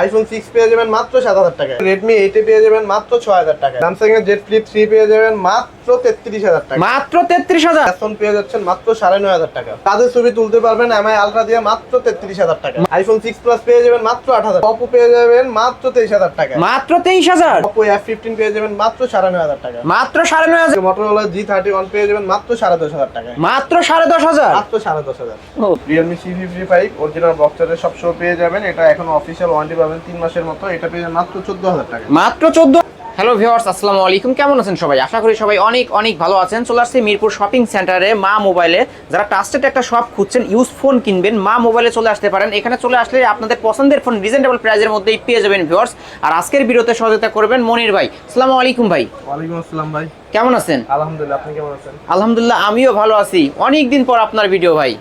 IPhone six পেয়ে যাবেন মাত্র সাত হাজার টাকা রেডমি এইটে পেয়ে যাবেন মাত্র ছয় হাজার টাকা স্যামসাং এর জেড ফ্লিপ থ্রি পেয়ে যাবেন মাত্র তেত্রিশ হাজার টাকা মাত্র তেত্রিশ হাজার? ফোন পেয়ে যাচ্ছেন মাত্র সাড়ে নয় হাজার টাকা। তাদের ছবি তুলতে পারবেন এমআই আলট্রা দিয়ে মাত্র তেত্রিশ হাজার টাকা আইফোন সিক্স প্লাস পেয়ে যাবেন মাত্র আট হাজার। অপো পেয়ে যাবেন মাত্র তেইশ হাজার টাকা মাত্র তেইশ হাজার? অপো এফ ফিফটিন পেয়ে যাবেন মাত্র সাড়ে নয় হাজার টাকা মাত্র সাড়ে নয় হাজার? মোটরোলা জি থার্টি ওয়ান পেয়ে যাবেন মাত্র সাড়ে দশ হাজার টাকা মাত্র সাড়ে দশ হাজার? মাত্র সাড়ে দশ হাজার। Realme C fifty five original বক্সারের সব শো পেয়ে যাবেন। এটা এখন অফিসিয়াল ওয়ারেন্টি পাবেন তিন মাসের মতো। এটা পেয়ে মাত্র চোদ্দ হাজার টাকা। মাত্র চোদ্দ হ্যালো ভিউয়ার্স আসসালামু আলাইকুম। কেমন আছেন সবাই? আশা করি সবাই অনেক অনেক ভালো আছেন। চলে আসছে মিরপুর শপিং সেন্টারে মা মোবাইলে যারা ট্রাস্টেড একটা শপ খুঁজছেন ইউজ ফোন কিনবেন মা মোবাইলে চলে আসতে পারেন। এখানে চলে আসলে আপনাদের পছন্দের ফোন রিজনেবল প্রাইসের মধ্যেই পেয়ে যাবেন ভিউয়ার্স আর আজকের ভিডিওতে সহযোগিতা করবেন মনির ভাই। আসসালামু আলাইকুম ভাই। ওয়ালাইকুম আসসালাম ভাই। কেমন আছেন? আলহামদুলিল্লাহ আপনি কেমন আছেন? আলহামদুলিল্লাহ আমিও ভালো আছি। অনেক দিন পর আপনার ভিডিও ভাই।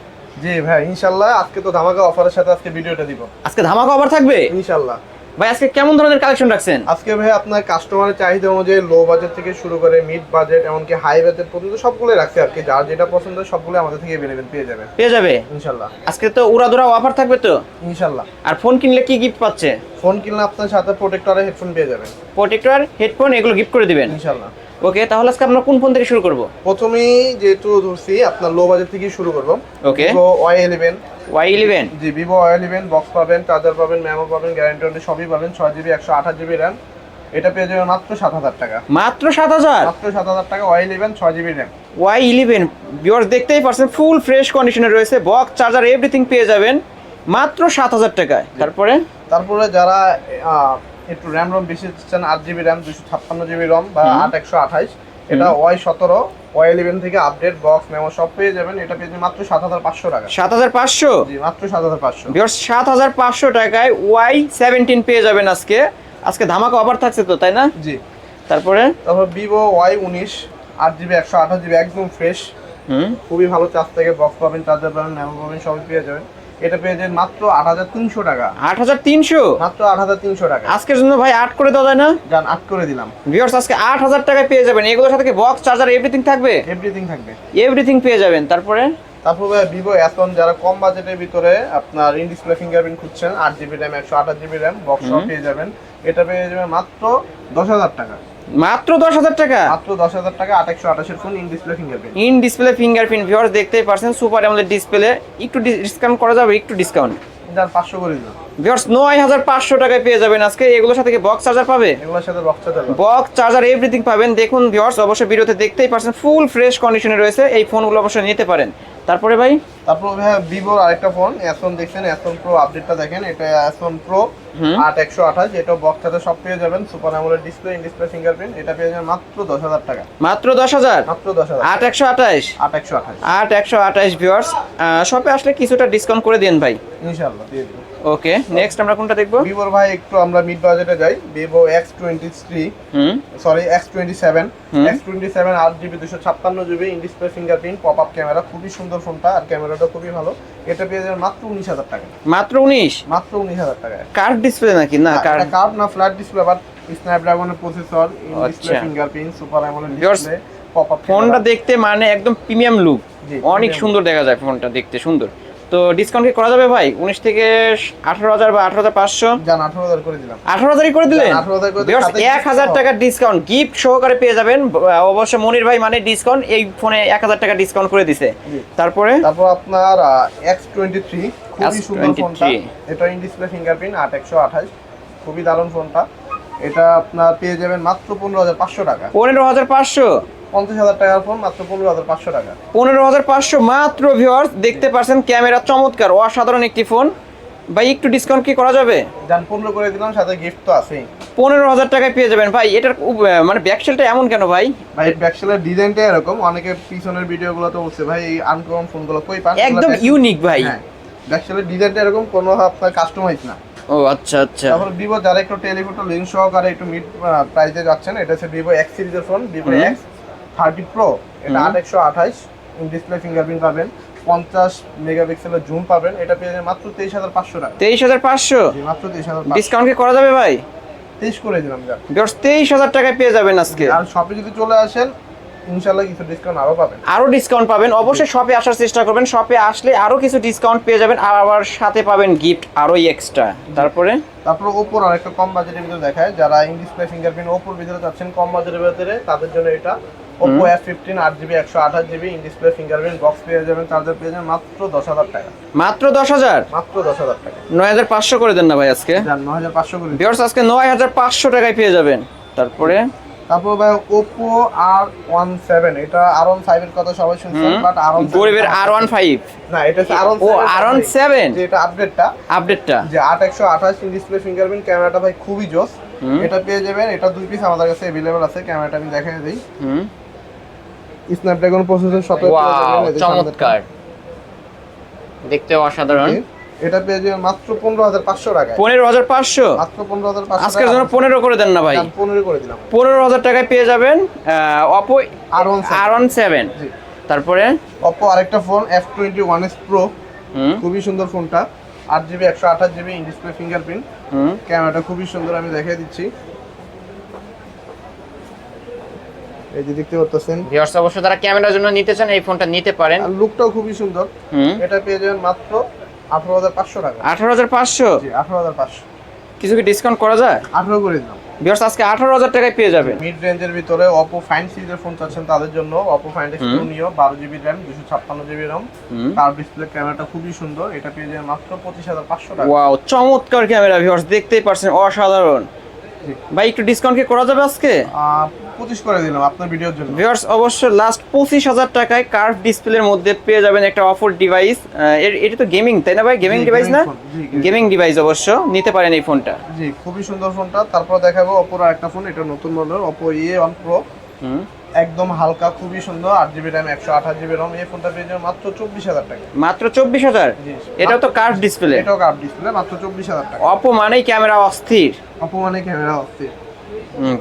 জি ভাই ইনশাল্লাহ আজকে তো ধামাকা অফারের সাথে আজকে ভিডিওটা দিব। আজকে ধামাকা অফার থাকবে? ইনশাল্লাহ। ভাই আজকে কেমন ধরনের কালেকশন রাখছেন? আজকে ভাই আপনার কাস্টমারের চাহিদা অনুযায়ী লো বাজেট থেকে শুরু করে মিড বাজেট এমনকি হাই বাজেট পর্যন্ত সবগুলো রাখছে আর কি। যার যেটা পছন্দ সবগুলো আমাদের থেকে অ্যাভেলেবেল পেয়ে যাবেন পেয়ে যাবে? ইনশাল্লাহ। আজকে তো উড়াদুরা অফার থাকবে তো? ইনশাল্লাহ। আর ফোন কিনলে কি গিফট পাচ্ছে? ফোন কিনলে আপনার সাথে প্রোটেক্টর হেডফোন পেয়ে যাবেন প্রোটেক্টর হেডফোন এগুলো গিফট করে দিবেন? ইনশাল্লাহ। ওকে তাহলে আজকে আমরা কোন ফোন থেকে শুরু করব? প্রথমেই যেহেতু ধরছি আপনার লো বাজেট থেকে শুরু করব। ওকে। তো ওয়াই ইলেভেন ওয়াই ইলেভেন জি ভিভো ওয়াই ইলেভেন বক্স পাবেন চার্জার পাবেন মেমো পাবেন গ্যারান্টি সবই পাবেন ছয় জিবি একশো আঠাশ জিবি র্যাম এটা পেয়ে যাবেন মাত্র সাত হাজার টাকা। মাত্র সাত হাজার? মাত্র সাত হাজার টাকা ওয়াই ইলেভেন ছয় GB RAM Y eleven viewers দেখতেই পারছেন ফুল ফ্রেশ কন্ডিশনে রয়েছে বক্স চার্জার এভরিথিং পেয়ে যাবেন মাত্র সাত হাজার টাকায়। তারপরে? তারপরে যারা একটু র্যাম রম বেশি চান আট জিবি র্যাম দুশো ছাপ্পান্ন জিবি রম বা। আট একশো আঠাইশ এটা ওয়াই সতেরো ওয়াই ইলেভেন থেকে আপডেট বক্স মেমো সব পেয়ে যাবেন। এটা পেয়ে মাত্র সাত হাজার পাঁচশো টাকা। সাত হাজার পাঁচশো? জি মাত্র সাত হাজার পাঁচশো। ভিউয়ার্স সাত হাজার পাঁচশো টাকায় ওয়াই সেভেন্টিন পেয়ে যাবেন আজকে। আজকে ধামাকা অফার থাকছে তো তাই না? জি। তারপরে? তারপর ভিভো ওয়াই উনিশ আট জিবি একশো আঠাশ জিবি একদম ফ্রেশ হুম। খুবই ভালো চার্জ থেকে বক্স পাবেন চার্জার পাবেন মেমো পাবেন সবই পেয়ে যাবেন। এটা পেয়ে মাত্র আট হাজার তিনশো টাকা। আট হাজার তিনশো? মাত্র আট হাজার তিনশো টাকা। আজকের জন্য ভাই আট করে দেওয়া যায় না? যান আট করে দিলাম। ভিউয়ার্স আজকে আট হাজার টাকায় পেয়ে যাবেন। এগুলোর সাথে বক্স চার্জার এভরিথিং থাকবে? এভরিথিং থাকবে। এভরিথিং পেয়ে যাবেন। তারপরে? তারপর ভিভো এখন যারা কম বাজেটের ভিতরে আপনার ইন ডিসপ্লে ফিঙ্গারপ্রিন্ট খুঁজছেন আট জিবি র্যাম একশো আঠাশ জিবি র্যাম বক্স পেয়ে যাবেন। এটা পেয়ে যাবেন মাত্র দশ হাজার টাকা। মাত্র দশ হাজার টাকা? মাত্র দশ হাজার টাকা আট আঠাশের phone in display fingerprint in display fingerprint viewers দেখতেই পারছেন সুপার অ্যামোলেড ডিসপ্লে একটু ডিসকাউন্ট করা যাবে একটু ডিসকাউন্ট পাঁচশো করে দিলাম। ভিউয়ার্স নয় হাজার পাঁচশো টাকায় পেয়ে যাবেন আজকে। এগুলোর সাথে কি বক্স চার্জার পাবে? এগুলোর সাথে box charger box charger everything পাবেন। দেখুন ভিউয়ার্স অবশ্যই ভিডিওতে দেখতেই পারছেন ফুল ফ্রেশ কন্ডিশনে রয়েছে। এই ফোনগুলো অবশ্যই নিতে পারেন। তারপরে ভাই? তারপর ভাইয়া ভিভোর আরেকটা ফোন এসন দেখছেন এসন প্রো আপডেটটা দেখেন। এটা এসন প্রো হুম। আট একশো আঠাশ এটা বক্স চার্জার সব পেয়ে যাবেন। Super AMOLED display in display fingerprint এটা পেয়ে যাবেন মাত্র দশ হাজার টাকা। মাত্র দশ হাজার? মাত্র দশ হাজার। আট একশো আঠাশ? আট একশো আঠাশ। আট একশো আঠাশ ভিউয়ার্স শপে আসলে কিছুটা ডিসকাউন্ট করে দিন ভাই। ইনশাল্লাহ দিয়ে দিবো। ওকে নেক্সট আমরা কোনটা দেখব? ভিভোর ভাই একটু আমরা মিড বাজেটে যাই। Vivo X twenty three hmm. Sorry X twenty seven. X twenty seven আট জিবি দুশো ছাপ্পান্ন GB in display fingerprint pop up camera খুবই সুন্দর ফোনটা আর ক্যামেরাটা খুবই ভালো। এটা পেয়ে যাবেন মাত্র উনিশ হাজার টাকা মাত্র উনিশ? মাত্র উনিশ হাজার টাকায়। কার্ড ডিসপ্লে নাকি? না কার্ড কার্ড না ফ্ল্যাট ডিসপ্লে বাট স্ন্যাপড্রাগনের প্রসেসর ইন ডিসপ্লে আচ্ছা। Fingerprint super AMOLED display pop up ফোনটা দেখতে মানে একদম প্রিমিয়াম লুক অনেক সুন্দর দেখা যায় ফোনটা দেখতে সুন্দর। তো ডিসকাউন্ট কি করা যাবে ভাই? উনিশ থেকে আঠারো হাজার বা আঠারো হাজার পাঁচশো? আঠারো হাজার করে দিলাম। আঠারো হাজারই করে দিলেন? 18,000 করে দিলে সাথে এক হাজার টাকার ডিসকাউন্ট গিফট সহকারে পেয়ে যাবেন। অবশ্য মনির ভাই মানে ডিসকাউন্ট এই ফোনে এক হাজার টাকা ডিসকাউন্ট করে দিছে। তারপরে? তারপর আপনার এক্স টোয়েন্টি থ্রি খুবই সুন্দর S23 ফোনটা এটা ইন ডিসপ্লে ফিঙ্গারপ্রিন্ট আট একশো আঠাশ। খুবই দারুণ ফোনটা এটা আপনার পেয়ে যাবেন মাত্র পনেরো হাজার পাঁচশো টাকা। পনেরো হাজার পাঁচশো? পঞ্চাশ হাজার টাকার ফোন মাত্র পনেরো হাজার পাঁচশো টাকা। পনেরো হাজার পাঁচশো। মাত্র ভিউয়ার্স দেখতে পারছেন ক্যামেরা চমৎকার অসাধারণ একটি ফোন ভাই একটু ডিসকাউন্ট কি করা যাবে? পনেরো করে দিলাম সাথে গিফট তো আছেই। পনেরো হাজার টাকায় পেয়ে যাবেন। ভাই এটার মানে ব্যাকসেলটা এমন কেন ভাই? ভাই ব্যাকসেলের ডিজাইনটা এরকম অনেকে পিছনের ভিডিওগুলো তো বলছে ভাই এই আনকমন ফোনগুলো কই পান? একদম ইউনিক ভাই। ব্যাকসেলের ডিজাইনটা এরকম কোনো আপনার কাস্টমাইজ না। ও আচ্ছা আচ্ছা। ভিভো যারা একটু টেলিফোটো লিঙ্ক সহকারে একটু মিড প্রাইসে যাচ্ছেন এটা হচ্ছে ভিভো এক্স সিরিজের phone Vivo X thirty pro এটা। আট একশো আঠাইশ ডিসপ্লে ফিঙ্গারপ্রিন্ট পাবেন। পঞ্চাশ মেগাপিক্সেলের জুম পাবেন এটা পেয়ে যাবেন মাত্র তেইশ হাজার পাঁচশো টাকা। তেইশ হাজার পাঁচশো? মাত্র তেইশ হাজার ডিসকাউন্ট কি করা যাবে ভাই? তেইশ করে দিলাম তেইশ হাজার টাকায় পেয়ে যাবেন আজকে। আর শপে যদি চলে আসেন ইনশাল্লাহ কিছু ডিসকাউন্ট আরও পাবেন। আরও ডিসকাউন্ট পাবেন। অবশ্যই শপে আসার চেষ্টা করবেন। শপে আসলে আরও কিছু ডিসকাউন্ট পেয়ে যাবেন। আর আবার সাথে পাবেন গিফট আরও এক্সট্রা তারপরে? তারপর ওপোর আরেকটা কম বাজেটের ভিতরে দেখায় যারা ইন ডিসপ্লে ফিঙ্গারপ্রিন্ট ওপোর ভিতরে চাচ্ছেন কম বাজেটের ভিতরে তাদের জন্য এটা ওপো এফ ফিফটিন আট জিবি একশো আঠাশ GB in display fingerprint box পেয়ে যাবেন চার্জার পেয়ে যাবেন মাত্র দশ হাজার টাকা। মাত্র দশ হাজার? মাত্র দশ হাজার টাকা। নয় হাজার পাঁচশো করে দেন না ভাই আজকে? যান ন হাজার পাঁচশো করে। আজকে নয় হাজার পাঁচশো টাকায় পেয়ে যাবেন। তারপরে? তারপর ভাই ওপো আর ওয়ান সেভেন এটা আর ওয়ান ফাইভ এর কথা সবাই শুনছেন বাট আর ওয়ান গরিবের আর ওয়ান ফাইভ না এটা আর ও আর ওয়ান সেভেন যে এটা আপডেটটা আপডেটটা যে আট একশো আঠাশ ডিসপ্লে ফিঙ্গারপ্রিন্ট ক্যামেরাটা ভাই খুবই জোস। এটা পেয়ে যাবেন এটা দুই পিস আমাদের কাছে অ্যাভেলেবল আছে ক্যামেরাটা আমি দেখাই দিই। হুম। স্ন্যাপড্রাগন প্রসেসর সতেরো চমৎকার। দেখতে অসাধারণ। এটা পেয়ে যাবেন মাত্র পনেরো হাজার পাঁচশো টাকায়। পনেরো হাজার পাঁচশো? মাত্র পনেরো হাজার পাঁচশো আজকের জন্য পনেরো করে দেন না ভাই। পনেরো করে দিলাম। পনেরো হাজার টাকায় পেয়ে যাবেন Oppo R one R one seven তারপরে? অপো আরেকটা phone F twenty one S pro hmm. খুবই সুন্দর ফোনটা আট জিবি একশো আঠাশ GB in display fingerprint hmm. ক্যামেরাটা খুবই সুন্দর আমি দেখিয়ে দিচ্ছি। এই যে দেখতে পাচ্ছেন। ভিউয়ার্স অবশ্য তারা ক্যামেরার জন্য নিতে চান এই ফোনটা নিতে পারেন। লুকটাও খুবই সুন্দর। হুম। এটা পেয়ে যাবেন মাত্র আঠারো হাজার পাঁচশো টাকা। আঠারো হাজার পাঁচশো? আঠারো হাজার পাঁচশো। কিছু কি ডিসকাউন্ট করা যায়? আঠারো করে দিলাম। ভিউয়ার্স আজকে আঠারো হাজার টাকায় পেয়ে যাবেন। মিড রেঞ্জের ভিতরে অপো ফাইন সিরিজের ফোন চাচ্ছেন তাদের জন্য। অপো ফাইন এক্স নিও বারো জিবি র্যাম দুশো ছাপ্পান্ন জিবি রম হুম। কার ডিসপ্লে ক্যামেরাটা খুবই সুন্দর। এটা পেয়ে যাবেন মাত্র পঁচিশ হাজার পাঁচশো টাকা। ওয়াও চমৎকার ক্যামেরা ভিউয়ার্স দেখতেই পারছেন অসাধারণ। ভাই একটু ডিসকাউন্ট কি করা যাবে আজকে? আহ, পঁচিশ করে দিলাম আপনার ভিডিওর জন্য। ভিউয়ার্স অবশ্য লাস্ট পঁচিশ হাজার টাকায় কার্ভ ডিসপ্লের মধ্যে পেয়ে যাবেন একটা অফার ডিভাইস এটা তো গেমিং তাই না ভাই? গেমিং ডিভাইস না। গেমিং ডিভাইস অবশ্য নিতে পারেন এই ফোনটা জি খুবই সুন্দর ফোনটা তারপর দেখাবো অপোর আরেকটা ফোন এটা নতুন মডেল অপো ইয়ে ওয়ান প্রো হুম। একদম হালকা খুবই সুন্দর আট জিবি র্যাম একশো আঠাশ জিবি রম এই ফোনটা পেয়ে মাত্র চব্বিশ হাজার টাকা। মাত্র চব্বিশ হাজার? জি। এটাও তো কার্ভ ডিসপ্লে এটাও কার্ভ ডিসপ্লে মাত্র চব্বিশ হাজার টাকা। অপো মানেই ক্যামেরা অস্থির। অপো মানে ক্যামেরা হচ্ছে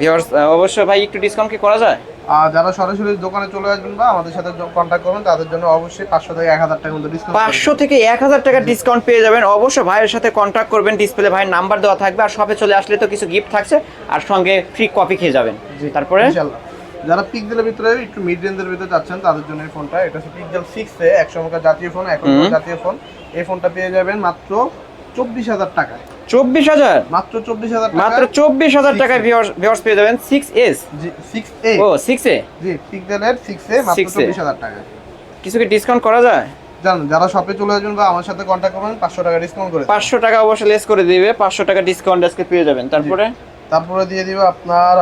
ভিউয়ার্স অবশ্য ভাই একটু ডিসকাউন্ট কি করা যায়? আর যারা সরাসরি দোকানে চলে আসবেন বা আমাদের সাথে কন্ট্যাক্ট করবেন তাদের জন্য অবশ্যই পাঁচশো থেকে এক হাজার মধ্যে ডিসকাউন্ট পাঁচশো থেকে এক হাজার টাকার ডিসকাউন্ট পেয়ে যাবেন। অবশ্য ভাইয়ের সাথে কন্ট্যাক্ট করবেন ডিসপ্লে ভাইয়ের নাম্বার দেওয়া থাকবে আর শপে চলে আসলে তো কিছু গিফট থাকছে আর সঙ্গে ফ্রি কফি খেয়ে যাবেন। তারপরে? যারা পিকজেলের ভিতরে একটু মিড রেঞ্জের ভিতরে যাচ্ছেন তাদের জন্য এই ফোনটা এটা হচ্ছে পিকজেল সিক্স এ একশো জাতীয় ফোন এখন জাতীয় ফোন এই ফোনটা পেয়ে যাবেন মাত্র চব্বিশ হাজার টাকায়। চব্বিশ হাজার। মাত্র চব্বিশ হাজার মাত্র চব্বিশ হাজার টাকায় ভিউয়ার্স পেয়ে যাবেন সিক্স এস সিক্স এ ও সিক্স এ জি পিকজেলের সিক্স এ মাত্র চব্বিশ হাজার টাকা। কিছু কি ডিসকাউন্ট করা যায়? জানেন যারা শপে চলে আসবেন বা আমার সাথে কন্ট্যাক্ট করবেন পাঁচশো টাকা ডিসকাউন্ট করে পাঁচশো টাকা অবশ্য লেস করে দিবে পাঁচশো টাকা ডিসকাউন্ট আজকে পেয়ে যাবেন। তারপরে? তারপরে দিয়ে দিবে আপনার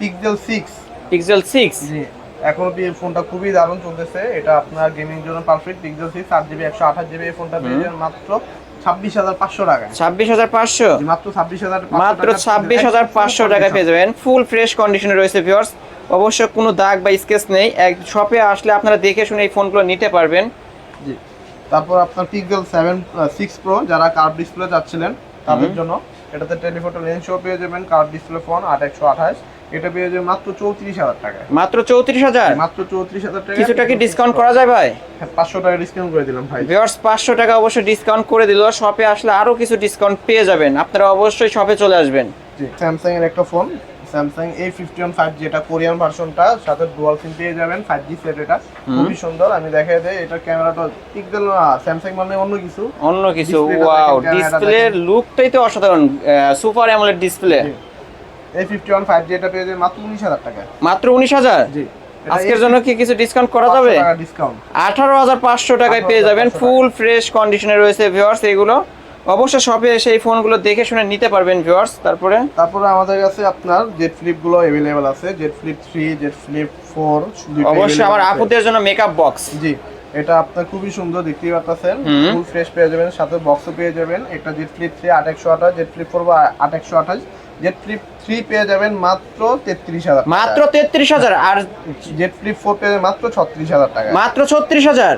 পিকজেল সিক্স পিক্সেল সিক্স জি এখনও এই ফোনটা খুবই দারুণ চলতেছে। এটা আপনার গেমিং জন্য পারফেক্ট পিক্সেল সিক্স আট জিবি একশো আঠাশ জিবি এই ফোনটা পেয়ে যাবেন মাত্র ছাব্বিশ হাজার পাঁচশো টাকায় ছাব্বিশ হাজার পাঁচশো? মাত্র ছাব্বিশ হাজার মাত্র ছাব্বিশ হাজার পাঁচশো টাকা পেয়ে যাবেন। ফুল ফ্রেশ কন্ডিশনে রয়েছে অবশ্য কোনো দাগ বা স্কেচ নেই। এক শপে আসলে আপনারা দেখে শুনে এই ফোনগুলো নিতে পারবেন। জি। তারপর আপনার পিক্সেল সেভেন সিক্স প্রো যারা কার্ভ ডিসপ্লে চাচ্ছিলেন তাদের জন্য এটাতে টেলিফোটো লেন্স শো পেয়ে যাবেন। কার্ভ ডিসপ্লে ফোন আট একশো আঠাশ। এটা পেয়ে যাবেন মাত্র চৌত্রিশ হাজার টাকায়। মাত্র চৌত্রিশ হাজার? মাত্র চৌত্রিশ হাজার টাকা কিছুটা কি ডিসকাউন্ট করা যায় ভাই? পাঁচশো টাকা ডিসকাউন্ট করে দিলাম ভাই। ভিউয়ার্স পাঁচশো টাকা অবশ্যই ডিসকাউন্ট করে দিল। শপে আসলে আরও কিছু ডিসকাউন্ট পেয়ে যাবেন। আপনারা অবশ্যই শপে চলে আসবেন। জি স্যামসাং এর একটা phone Samsung A fifty one five যেটা কোরিয়ান ভার্সনটা সাথে ডুয়াল সিম পেয়ে যাবেন ফাইভ জি সেট এটা। খুবই সুন্দর। আমি দেখাই দেয় এটা ক্যামেরাটা পিক্সেল স্যামসাং মানে অন্য কিছু। অন্য কিছু। ওয়াও ডিসপ্লের লুকটাই তো অসাধারণ সুপার অ্যামোলেড ডিসপ্লে এই 51 পেয়ে মাত্র 19000 টাকা মাত্র 19000 জি। আজকের জন্য কি কিছু ডিসকাউন্ট করা যাবে? টাকায় পেয়ে যাবেন ফুল ফ্রেশ কন্ডিশনে রয়েছে অবশ্যই শপে এসে এই ফোনগুলো দেখে শুনে নিতে পারবেন তারপরে? তারপরে আমাদের কাছে আপনার জেড ফ্লিপগুলো আছে। জেড ফ্লিপ জেড ফ্লিপ অবশ্যই আমার আপুদের জন্য মেকআপ বক্স জি এটা আপনার খুবই সুন্দর দেখতেই পাচ্ছেন ফুল ফ্রেশ পেয়ে যাবেন সাথে বক্সও পেয়ে যাবেন। একটা Z flip 3 8128 Z flip 4 8128 Z flip three পেয়ে যাবেন মাত্র তেত্রিশ হাজার মাত্র তেত্রিশ হাজার আর জেট ফ্লিপ ফোর পেয়ে যাবেন মাত্র ছত্রিশ হাজার টাকা। মাত্র ছত্রিশ হাজার।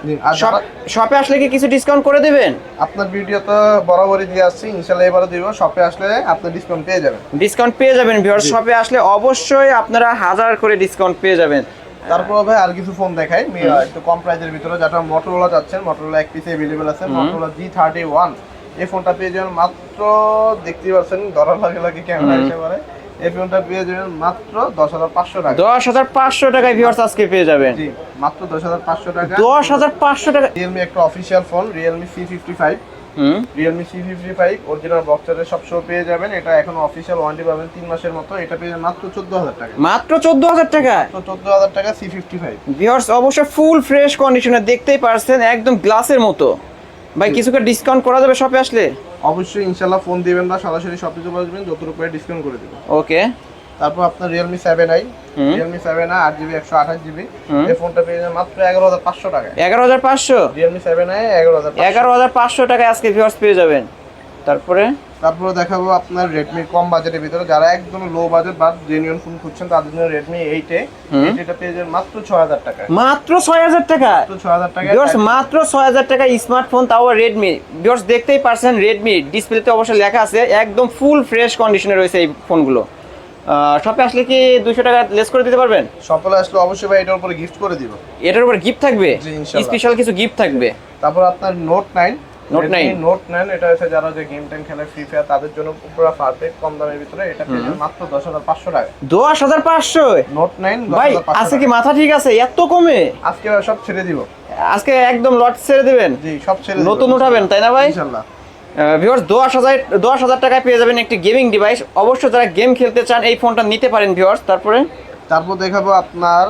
শপে আসলে কি কিছু ডিসকাউন্ট করে দেবেন? আপনার ভিডিও তো বরাবরই দিয়ে আসছি ইনশাল্লাহ এবারও দিব। শপে আসলে আপনার ডিসকাউন্ট পেয়ে যাবেন। ডিসকাউন্ট পেয়ে যাবেন ভিউয়ার শপে আসলে অবশ্যই আপনারা হাজার করে ডিসকাউন্ট পেয়ে যাবেন। তারপর ভাই আর কিছু ফোন দেখাই। একটু কম প্রাইসের ভিতরে যেটা মোটরোলা যাচ্ছেন মোটরোলা এক পিস অ্যাভেলেবেল আছে মোটরোলা জি থার্টি ওয়ান এই ফোনটা পেয়ে যাবেন মাত্র দেখতেই পাচ্ছেন ধরার লাগে লাগে ক্যামেরা। এসে পারে এই ফোনটা পেয়ে যাবেন মাত্র দশ হাজার পাঁচশো টাকা। দশ হাজার পাঁচশো টাকায় ভিউয়ার্স আজকে পেয়ে যাবেন। জি মাত্র দশ হাজার পাঁচশো টাকা। দশ হাজার পাঁচশো টাকা রিয়েলমি একটা official phone Realme C fifty five hmm. Realme C fifty five original বক্সারের সব শো পেয়ে যাবেন। এটা এখন অফিসিয়াল ওয়ারেন্টি পাবেন তিন মাসের মতো। এটা পেয়ে যাবেন মাত্র চোদ্দ হাজার টাকা। মাত্র চোদ্দ হাজার টাকা? তো চোদ্দ হাজার টাকা সি ফিফটি ফাইভ ভিউয়ার্স অবশ্যই ফুল ফ্রেশ কন্ডিশনে দেখতেই পারছেন একদম গ্লাসের মতো। ভাই কিছু ডিসকাউন্ট করা যাবে শপে আসলে? অবশ্যই ইনশাল্লাহ ফোন দিবেন না সরাসরি শপে চলে আসবেন যতটুকু রূপে ডিসকাউন্ট করে দেবেন। ওকে তারপর আপনার Realme seven i. Realme seven i আট জিবি একশো আঠাশ জিবি এই ফোনটা পেয়ে যাবেন মাত্র এগারো হাজার পাঁচশো টাকা এগারো হাজার পাঁচশো? রিয়েলমি সেভেন আই এগারো হাজার এগারো হাজার পাঁচশো টাকায় আজকে ভিউয়ার্স পেয়ে যাবেন। তারপরে? তারপরে দেখাবো আপনার রেডমি কম বাজেটের ভিতরে। যারা একদম লো বাজেট বা জেনুইন ফোন খুঁজছেন তাদের জন্য রেডমি এইটে হুম। এটা পেয়ে যাবেন মাত্র ছয় হাজার টাকা মাত্র ছয় হাজার টাকা? ছয় হাজার টাকা মাত্র ছয় হাজার টাকা স্মার্টফোন তাও রেডমি ভিউয়ার্স দেখতেই পারছেন রেডমি ডিসপ্লেতে অবশ্যই লেখা আছে একদম ফুল ফ্রেশ কন্ডিশনে রয়েছে এই ফোনগুলো শপে আসলে কি দুশো টাকা লেস করে দিতে পারবেন? সকলে আসলে অবশ্যই ভাই এটার উপরে গিফট করে দিব। এটার উপর গিফট থাকবে? স্পেশাল কিছু গিফট থাকবে? তারপর আপনার Note nine Note 9 Note nine এটা হচ্ছে যারা যে গেম টেম খেলে ফ্রি ফায়ার তাদের জন্য পুরো পারফেক্ট কম দামের ভিতরে। এটা পেয়ে মাত্র দশ হাজার পাঁচশো টাকা। দশ হাজার পাঁচশো? নোট নাইন ভাই আজকে কি মাথা ঠিক আছে? এত কমে? আজকে সব ছেড়ে দিব। আজকে একদম লট ছেড়ে দেবেন? জি সব ছেড়ে নতুন উঠাবেন তাই না ভাই? ইনশাল্লাহ। ভিউয়ার্স দশ হাজার দশ হাজার টাকায় পেয়ে যাবেন একটি গেমিং ডিভাইস অবশ্যই যারা গেম খেলতে চান এই ফোনটা নিতে পারেন ভিউয়ার্স তারপরে? তারপর দেখাবো আপনার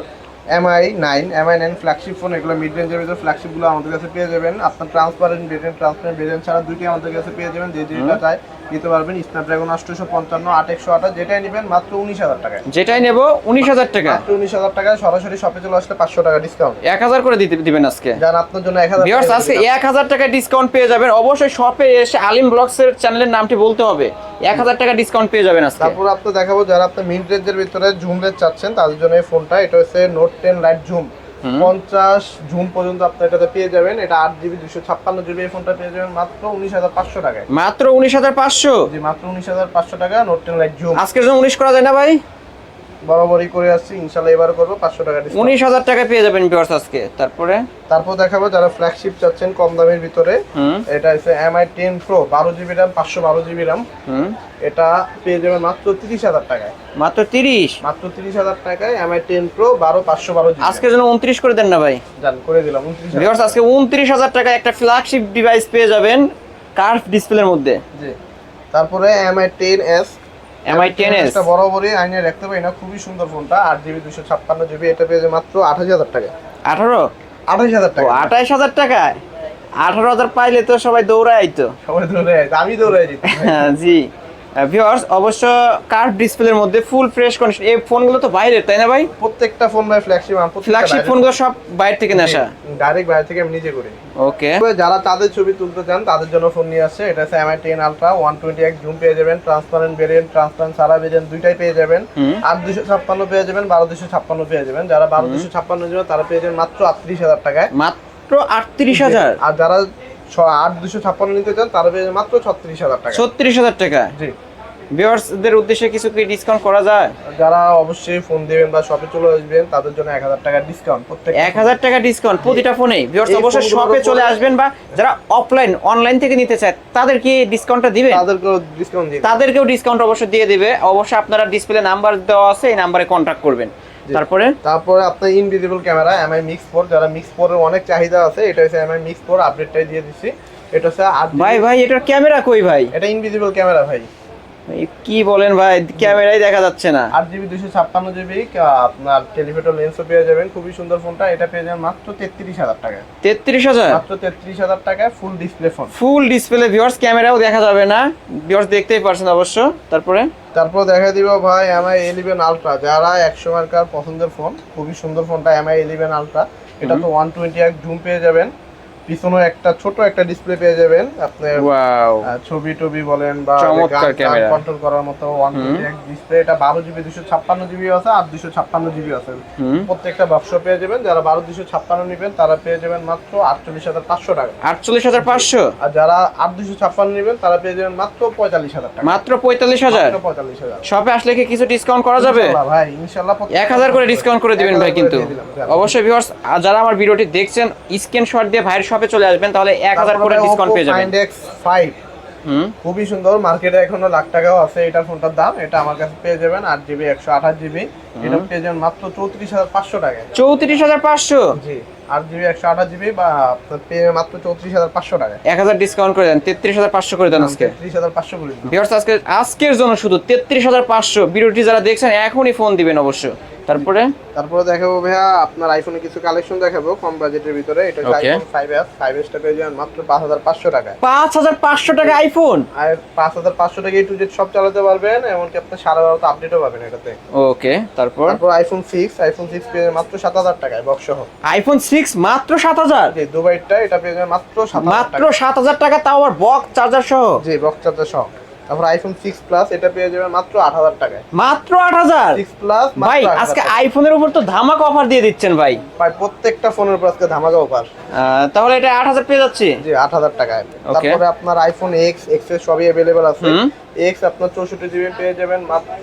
Mi nine Mi nine flagship phone এগুলো মিড রেঞ্জের ভিতরে ফ্ল্যাগশিপগুলো আমাদের কাছে পেয়ে যাবেন। আপনার ট্রান্সপারেন্ট ভেরিয়েন্ট ট্রান্সপারেন্ট ভেরিয়েন্ট ছাড়া দুইটি আমাদের কাছে পেয়ে যাবেন যে যেটা চাই নিতে পারবেন স্ন্যাপড্রাগন আটশোশো পঞ্চান্ন আট একশো আঠাশ যেটাই নেবেন মাত্র উনিশ হাজার টাকায়। যেটাই নেব উনিশ হাজার টাকা মাত্র উনিশ হাজার টাকায় সরাসরি শপে চলে আসলে পাঁচশো টাকা ডিসকাউন্ট এক হাজার করে দিতে দিবেন আজকে। যার আপনার জন্য এক হাজার আজকে এক হাজার টাকা ডিসকাউন্ট পেয়ে যাবেন। অবশ্যই শপে এসে আলিম ব্লগসের চ্যানেলের নামটি বলতে হবে। এক হাজার টাকা ডিসকাউন্ট পেয়ে যাবেন আজকে। তারপর আপনার দেখাবো যারা আপনার মিড রেঞ্জের ভিতরে জুম রেঞ্জ চাচ্ছেন তাদের জন্য এই ফোনটা এটা হচ্ছে নোট টেন লাইট জুম পঞ্চাশ জুম পর্যন্ত আপনি এটাতে পেয়ে যাবেন। এটা আট জিবি দুশো ছাপ্পান্ন জিবি এই ফোনটা পেয়ে যাবেন মাত্র উনিশ হাজার পাঁচশো টাকায়। মাত্র উনিশ হাজার পাঁচশো? জি মাত্র উনিশ হাজার পাঁচশো টাকা নোট টেন লাইট জুম। আজকের জন্য উনিশ করা যায় না ভাই? বরাবরই করে আসছি ইনশাল্লাহ এবার করব পাঁচশো টাকা ডিসকাউন্ট উনিশ হাজার টাকা পেয়ে যাবেন ভিউয়ার্স আজকে তারপরে? তারপর দেখাবো যারা ফ্ল্যাগশিপ চাচ্ছেন কম দামের ভিতরে এটা হচ্ছে এমআই টেন প্রো বারো জিবি র্যাম পাঁচশো বারো জিবি র্যাম এটা পেয়ে যাবেন মাত্র তিরিশ হাজার টাকায়। মাত্র তিরিশ? মাত্র তিরিশ হাজার টাকায় এমআই টেন প্রো বারো পাঁচশো বারো আজকে জন্য উনত্রিশ করে দেন না ভাই? জান করে দিলাম উনত্রিশ ভিউয়ার্স আজকে উনত্রিশ হাজার টাকা একটা ফ্ল্যাগশিপ ডিভাইস পেয়ে যাবেন কার্ভ ডিসপ্লের মধ্যে। জি। তারপরে Mi ten S Mi ten S এটা বরাবরই আইনে রাখতে পারি না খুবই সুন্দর ফোনটা আট জিবি দুশো ছাপ্পান্ন জিবি এটা পেয়ে মাত্র আঠাশ হাজার টাকা। আঠারো? আঠাশ হাজার ও টাকা আঠাইশ হাজার টাকায় আঠারো হাজার পাইলে তো সবাই দৌড়ায় আইতো। সবাই দৌড়ে যায় আমি দৌড়ে যেতে হ্যাঁ, জি। ভিউয়ার্স অবশ্য কার্ভ ডিসপ্লের মধ্যে ফুল ফ্রেশ কন্ডিশন এই ফোনগুলো তো বাইরের তাই না ভাই? প্রত্যেকটা ফোন ভাই ফ্ল্যাগশিপ ফ্ল্যাগশিপ ফোনগুলো সব বাইরে থেকে নেশা ডাইরেক্ট বাইরে থেকে আমি নিজে করি। ওকে যারা তাদের ছবি তুলতে চান তাদের জন্য ফোন নিয়ে আসছে। এটা হচ্ছে Mi ten ultra one twenty এক জুম পেয়ে যাবেন ট্রান্সপারেন্ট ভেরিয়েন্ট ট্রান্সপারেন্ট সারা ভেরিয়েন্ট দুইটাই পেয়ে যাবেন। আট দুশো ছাপ্পান্ন পেয়ে যাবেন বারো দুশো ছাপ্পান্ন পেয়ে যাবেন। যারা বারো দুশো ছাপ্পান্ন যাবেন তারা পেয়ে যাবেন মাত্র আটত্রিশ হাজার টাকায়। মাত্র আটত্রিশ হাজার? আর যারা আট দুশো ছাপ্পান্ন নিতে চান তারা মাত্র ছত্রিশ হাজার টাকা। ছত্রিশ হাজার টাকা? জি। ভিউয়ার্সদের উদ্দেশ্যে কিছু কি ডিসকাউন্ট করা যায়? যারা অবশ্যই ফোন দিবেন বা শপে চলে আসবেন তাদের জন্য এক হাজার টাকা ডিসকাউন্ট প্রত্যেক এক হাজার টাকা ডিসকাউন্ট প্রতিটা ফোনে ভিউয়ার্স অবশ্যই শপে চলে আসবেন বা যারা অফলাইন অনলাইন থেকে নিতে চায় তাদের কি ডিসকাউন্টটা দিবে তাদেরকেও ডিসকাউন্ট দিয়ে তাদেরকেও ডিসকাউন্ট অবশ্যই দিয়ে দিবে। অবশ্যই আপনারা ডিসপ্লে নাম্বার দেওয়া আছে এই নাম্বারে কন্ট্যাক্ট করবেন। তারপরে? তারপরে আপনার invisible camera Mi mix four যারা মিক্স ফোর অনেক চাহিদা আছে এটা হচ্ছে এমআই মিক্স ফোর আপডেটটাই দিয়ে দিচ্ছি। এটা হচ্ছে ভাই ভাই এটার ক্যামেরা কই ভাই? এটা ইনভিজিবল ক্যামেরা ভাই। কি বলেন ভাই ক্যামেরাই দেখা যাচ্ছে না। আট জিবি দুশো ছাপ্পান্ন জিবি আপনার টেলিফোটো লেন্সও পেয়ে যাবেন। খুবই সুন্দর ফোনটা এটা পেয়ে যাবেন মাত্র তেত্রিশ হাজার টাকায়। তেত্রিশ হাজার? মাত্র তেত্রিশ হাজার টাকায় full display phone full display viewers ক্যামেরাও দেখা যাবে না। ভিউয়ার্স দেখতেই পারছেন অবশ্য। তারপরে? তারপর দেখা দিব ভাই এমআই ইলেভেন আলট্রা যারা একশো মার্কার পছন্দের ফোন খুবই সুন্দর ফোনটা এমআই ইলেভেন আলট্রা এটা তো ওয়ান টোয়েন্টি এক জুম পেয়ে যাবেন। পিছনেও একটা ছোট একটা ডিসপ্লে পেয়ে যাবেন। আপনার ওয়াও ছবি টবি বলেন বা চমৎকার ক্যামেরা। কন্ট্রোল করার মতো ওয়ান ডিসপ্লে এটা বারো জিবি দুশো ছাপ্পান্ন জিবি আছে আর দুশো ছাপ্পান্ন জিবি আছে। প্রত্যেকটা বাক্স পেয়ে যাবেন। যারা বারো দুশো ছাপ্পান্ন নেবেন তারা পেয়ে যাবেন মাত্র আটচল্লিশ হাজার পাঁচশো টাকা। আটচল্লিশ হাজার পাঁচশো? আর যারা আট দুশো ছাপ্পান্ন নেবেন তারা পেয়ে যাবেন মাত্র পঁয়তাল্লিশ হাজার টাকা। মাত্র পঁয়তাল্লিশ হাজার? মাত্র পঁয়তাল্লিশ হাজার। শপে আসলে কি কিছু ডিসকাউন্ট করা যাবে? ভাই ইনশাল্লাহ এক হাজার করে ডিসকাউন্ট করে দিবেন ভাই কিন্তু। অবশ্যই অবশ্যই ভিউয়ার্স যারা আমার ভিডিওটি দেখছেন স্ক্রিনশট দিয়ে ভাইয়ের শপে চলে আসবেন তাহলে এক হাজার করে ডিসকাউন্ট পেয়ে যাবেন। Five hmm? খুবই সুন্দর মার্কেটে এখনও লাখ টাকাও আছে এটা ফোনটার দাম এটা আমার কাছে পেয়ে যাবেন আট জিবি একশো আঠাশ জিবি এটা পেয়ে যাবেন মাত্র চৌত্রিশ হাজার পাঁচশো টাকা চৌত্রিশ হাজার পাঁচশো? জি। আট জিবি একশো আঠাশ জিবি বা পেয়ে মাত্র চৌত্রিশ হাজার পাঁচশো টাকায় এক হাজার ডিসকাউন্ট করে দেন তেত্রিশ হাজার পাঁচশো করে দেন আজকে। ত্রিশ হাজার পাঁচশো করে দিন ভিউয়ার্স আজকে আজকের জন্য শুধু তেত্রিশ হাজার পাঁচশো। ভিডিওটি যারা দেখছেন এখনই ফোন দিবেন অবশ্য তারপরে? তারপরে দেখাবো ভাইয়া আপনার আইফোনে কিছু কালেকশন দেখাবো কম বাজেটের ভিতরে। এটা হচ্ছে আইফোন ফাইভ এস ফাইভ এসটা পেয়ে যাবেন মাত্র পাঁচ হাজার পাঁচশো টাকায়। পাঁচ হাজার পাঁচশো টাকা আইফোন আর পাঁচ হাজার পাঁচশো টাকা টু জেড সব চালাতে পারবেন এমনকি আপনি সারা বারোতে আপডেটও পাবেন এটাতে। ওকে তারপর? তারপর আইফোন সিক্স আইফোন সিক্স পেয়ে মাত্র সাত হাজার টাকায় বক্স সহ। আইফোন সিক্স মাত্র সাত হাজার। জি দুবাইটা এটা পেয়ে যাবেন মাত্র সাত মাত্র সাত হাজার টাকা তাও আবার বক্স চার্জার সহ। জি বক্স চার্জার সহ। তারপর আইফোন সিক্স প্লাস এটা পেয়ে যাবেন মাত্র আট হাজার টাকায়। মাত্র আট হাজার। সিক্স প্লাস ভাই আজকে আইফোনের উপর তো ধামাক অফার দিয়ে দিচ্ছেন ভাই। ভাই প্রত্যেকটা ফোনের উপর আজকে ধামাকা অফার তাহলে এটা আট হাজার পেয়ে যাচ্ছি। জি আট হাজার টাকায়। তারপরে আপনার আইফোন এক্স এক্সের সবই অ্যাভেলেবেল আছে। এক্স আপনার চৌষট্টি জিবি পেয়ে যাবেন মাত্র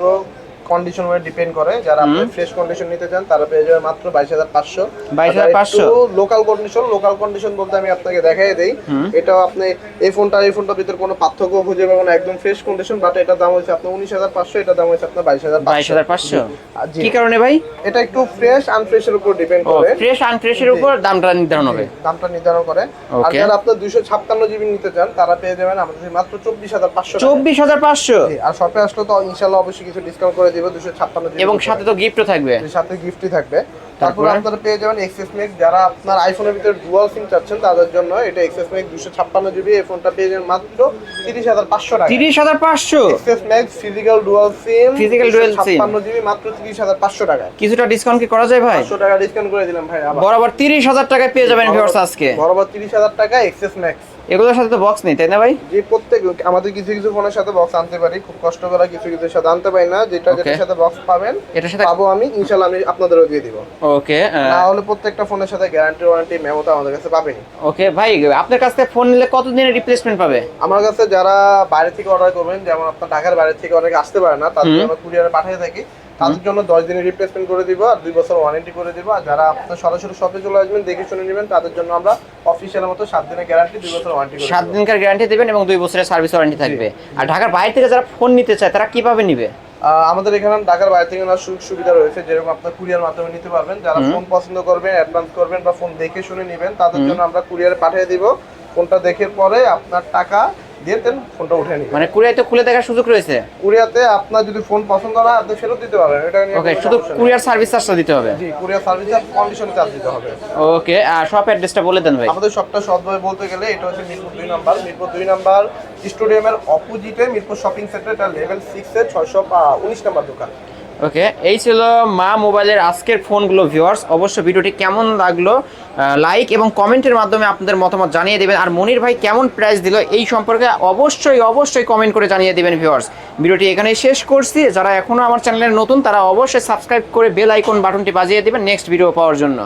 কন্ডিশন উপরে ডিপেন্ড করে। যারা আপনি ফ্রেশ কন্ডিশন নিতে চান তারা পেয়ে যাবেন মাত্র বাইশ হাজার পাঁচশো। 22,500 লোকাল কন্ডিশন লোকাল কন্ডিশন বলতে আমি আপনাকে দেখাই দেই। এটাও আপনি এই ফোনটা এই ফোনটার ভিতরে কোনো পার্থক্য খুঁজে পাবেন না একদম ফ্রেশ কন্ডিশন বাট এটার দাম হচ্ছে আপনার উনিশ হাজার পাঁচশো এটার দাম হচ্ছে আপনার বাইশ হাজার বাইশ হাজার পাঁচশো? জি। কি কারণে ভাই? এটা একটু ফ্রেশ আনফ্রেশের উপর ডিপেন্ড করে। ফ্রেশ আনফ্রেশের উপর দামটা নির্ধারণ হবে। দামটা নির্ধারণ করে। আর যারা আপনার দুইশো ছাপ্পান্ন জিবি নিতে চান তারা পেয়ে যাবেন আমাদের মাত্র চব্বিশ হাজার পাঁচশো চব্বিশ হাজার পাঁচশো? আর শপে আসলে তো ইনশাল্লাহ অবশ্যই কিছু ডিসকাউন্ট করে দিব দুশো ছাপ্পান্ন জিবি এবং সাথে তো গিফটও থাকবে। সাথে গিফটই থাকবে। তারপর আপনারা পেয়ে যাবেন এক্সএস ম্যাক্স যারা আপনার আইফোনের ভিতরে ডুয়াল সিম চাচ্ছেন তাদের জন্য এটা এক্সএস ম্যাক্স দুশো ছাপ্পান্ন জিবি এই ফোনটা পেয়ে যাবেন মাত্র তিরিশ হাজার পাঁচশো টাকা। তিরিশ হাজার পাঁচশো? XS Max physical dual SIM Physical dual SIM। ছাপ্পান্ন জিবি মাত্র তিরিশ হাজার পাঁচশো টাকায় কিছুটা ডিসকাউন্ট কি করা যায় ভাই? পাঁচশো টাকা ডিসকাউন্ট করে দিলাম ভাই বরাবর তিরিশ হাজার টাকায় পেয়ে যাবেন ভিউয়ার্স আজকে। বরাবর তিরিশ হাজার টাকা এক্সএস ম্যাক্স এগুলোর সাথে তো বক্স নেই তাই না ভাই? যে প্রত্যেক আমাদের কিছু কিছু ফোনের সাথে বক্স আনতে পারি। খুব কষ্ট করে কিছু কিছু সাথে আনতে পারি না। যেটা. যেটার সাথে বক্স পাবেন এটার সাথে পাবো আমি। ইনশাল্লাহ আমি আপনাদেরও দিয়ে দিব। ওকে না হলে প্রত্যেকটা ফোনের সাথে গ্যারান্টি ওয়ারেন্টি মেমো তো আমাদের কাছে পাবেনি ওকে ভাই আপনার কাছ থেকে ফোন নিলে কতদিনের রিপ্লেসমেন্ট পাবে? আমার কাছে যারা বাইরে থেকে অর্ডার করবেন যেমন আপনার ঢাকার বাইরে থেকে অনেকে আসতে পারে না তাদের জন্য কুরিয়ারে পাঠিয়ে থাকি। তাদের জন্য দশ দিনের রিপ্লেসমেন্ট করে দিব আর দুই বছর ওয়ারেন্টি করে দিব। আর যারা আপনার সরাসরি শপে চলে আসবেন দেখে শুনে নেবেন তাদের জন্য আমরা অফিসিয়াল মতো সাত দিনের গ্যারান্টি দুই বছর ওয়ারেন্টি সাত। দিনকার গ্যারান্টি দেবেন এবং দুই বছরের সার্ভিস ওয়ারেন্টি থাকবে। আর ঢাকার বাইরে থেকে যারা ফোন নিতে চায় তারা কীভাবে নিবে? আমাদের এখানে ঢাকার বাইরে থেকে নেওয়ার সুযোগ সুবিধা রয়েছে যেরকম আপনার কুরিয়ার মাধ্যমে নিতে পারবেন। যারা ফোন পছন্দ করবেন অ্যাডভান্স করবেন বা ফোন দেখে শুনে নেবেন তাদের জন্য আমরা কুরিয়ারে পাঠিয়ে দিব। ফোনটা দেখে পরে আপনার টাকা দিয়ে দেন ফোনটা উঠে নিবেন মানে কুরিয়াতে খুলে দেখার সুযোগ রয়েছে। কুরিয়াতে আপনার যদি ফোন পছন্দ না আপনি ফেরত দিতে পারবেন এটা নিয়ে ওকে শুধু কুরিয়ার সার্ভিস চার্জটা দিতে হবে? জি কুরিয়ার সার্ভিস আর কন্ডিশন চার্জ দিতে হবে। ওকে আর শপ অ্যাড্রেসটা বলে দেন ভাই। আমাদের সবটা সৎভাবে বলতে গেলে এটা হচ্ছে মিরপুর দুই নাম্বার। মিরপুর দুই নাম্বার স্টেডিয়ামের অপোজিটে মিরপুর শপিং সেন্টার এটা লেভেল সিক্স এর ছয়শো উনিশ নাম্বার দোকান। ওকে, এই ছিল মা মোবাইলের আজকের ফোনগুলো ভিওয়ার্স অবশ্য ভিডিওটি কেমন লাগল লাইক এবং কমেন্টের মাধ্যমে আপনাদের মতামত জানিয়ে দেবেন। আর মনির ভাই কেমন প্রাইস দিল এই সম্পর্কে অবশ্যই অবশ্যই কমেন্ট করে জানিয়ে দেবেন ভিউয়ার্স ভিডিওটি এখানেই শেষ করছি। যারা এখনও আমার চ্যানেলে নতুন, তারা অবশ্যই সাবস্ক্রাইব করে বেল আইকন বাটনটি বাজিয়ে দেবেন নেক্সট ভিডিও পাওয়ার জন্য।